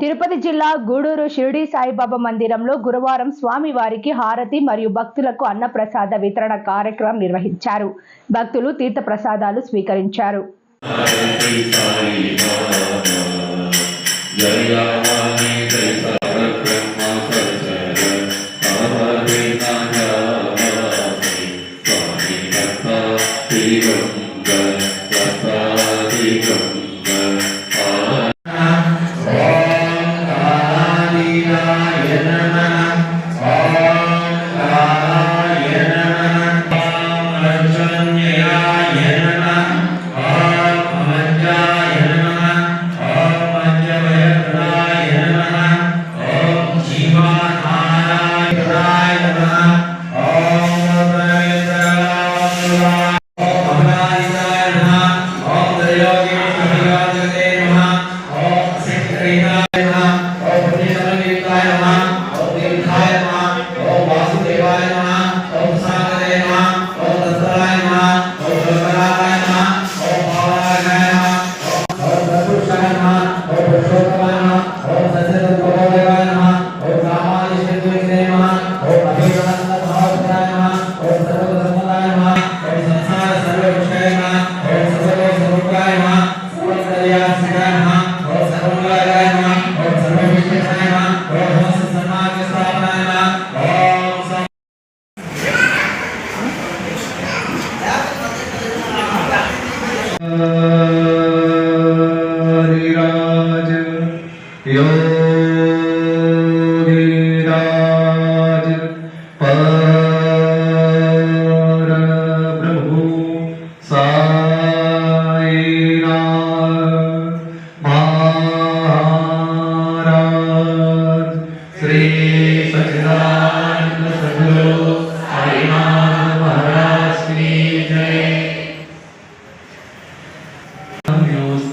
తిరుపతి జిల్లా గూడూరు షిరిడి సాయిబాబా మందిరంలో గురువారం స్వామివారికి హారతి మరియు భక్తులకు అన్నప్రసాద వితరణ కార్యక్రమం నిర్వహించారు భక్తులు తీర్థ ప్రసాదాలు స్వీకరించారు हरिराज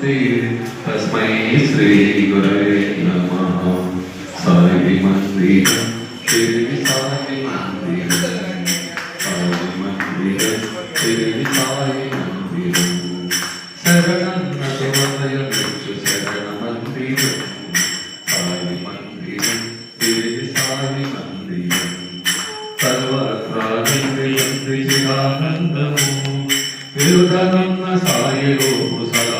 శ్రీ తస్మై శ్రీ గురవే నమ. సాయి మందిర. శ్రీ సాయి మందిర. సాయి మందిర. శ్రీ సాయి మందిర. శరణం నమోదయ నిత్య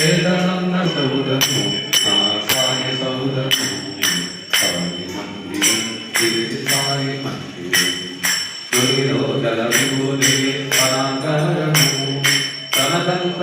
చేతనన్న సౌదము నా సాయి సౌదము సాయి మందిరం ఇది సాయి మందిరం గురిలో విభూతి పరాంగరము తనదంత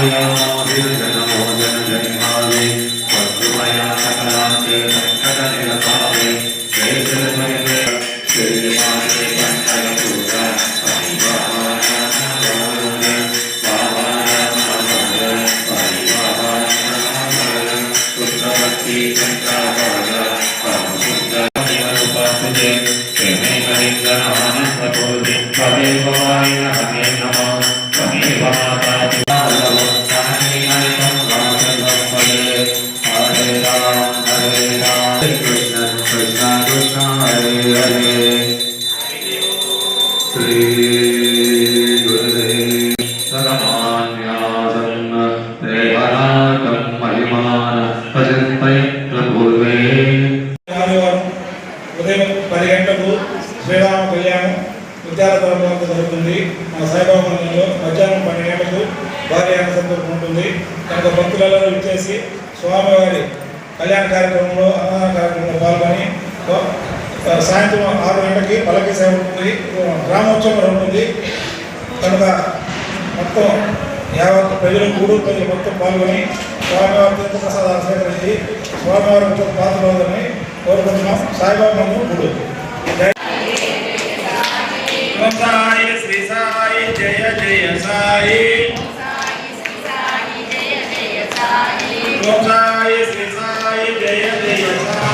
Música కార్యక్రమంలో అన్నదాన కార్యక్రమంలో పాల్గొని సాయంత్రం ఆరు గంటలకి పలకి సేవ ఉంటుంది గ్రామోత్సవం ఉంటుంది. కనుక మొత్తం యావత్ ప్రజలు గూడూరు ప్రజలు మొత్తం పాల్గొని స్వామివారి తీర్థ ప్రసాదాలు స్వీకరించి స్వామివారి యొక్క పాత్రలోని కోరుకుంటున్నాం. సాయిబాబా ఓం సాయి శ్రీ సాయి జయ జయ సాయి. ఓం సాయి శ్రీ సాయి జయ జయ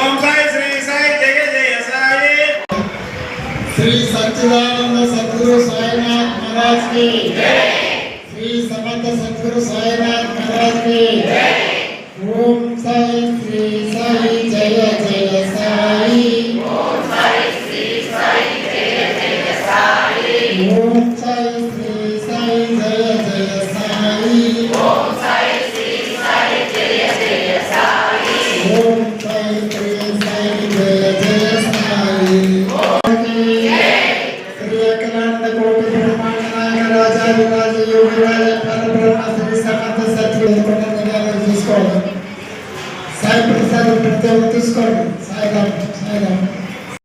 ఓం సాయి శ్రీ సాయి జయ సచ్చిదానంద సద్గురు సాయినాథ్ మహారాజ్ విరాజ తీసుకోండి సాయి ప్రసాద్ ప్రతి ఒక్కరు తీసుకోండి సాయిరామ్ సాయిరామ్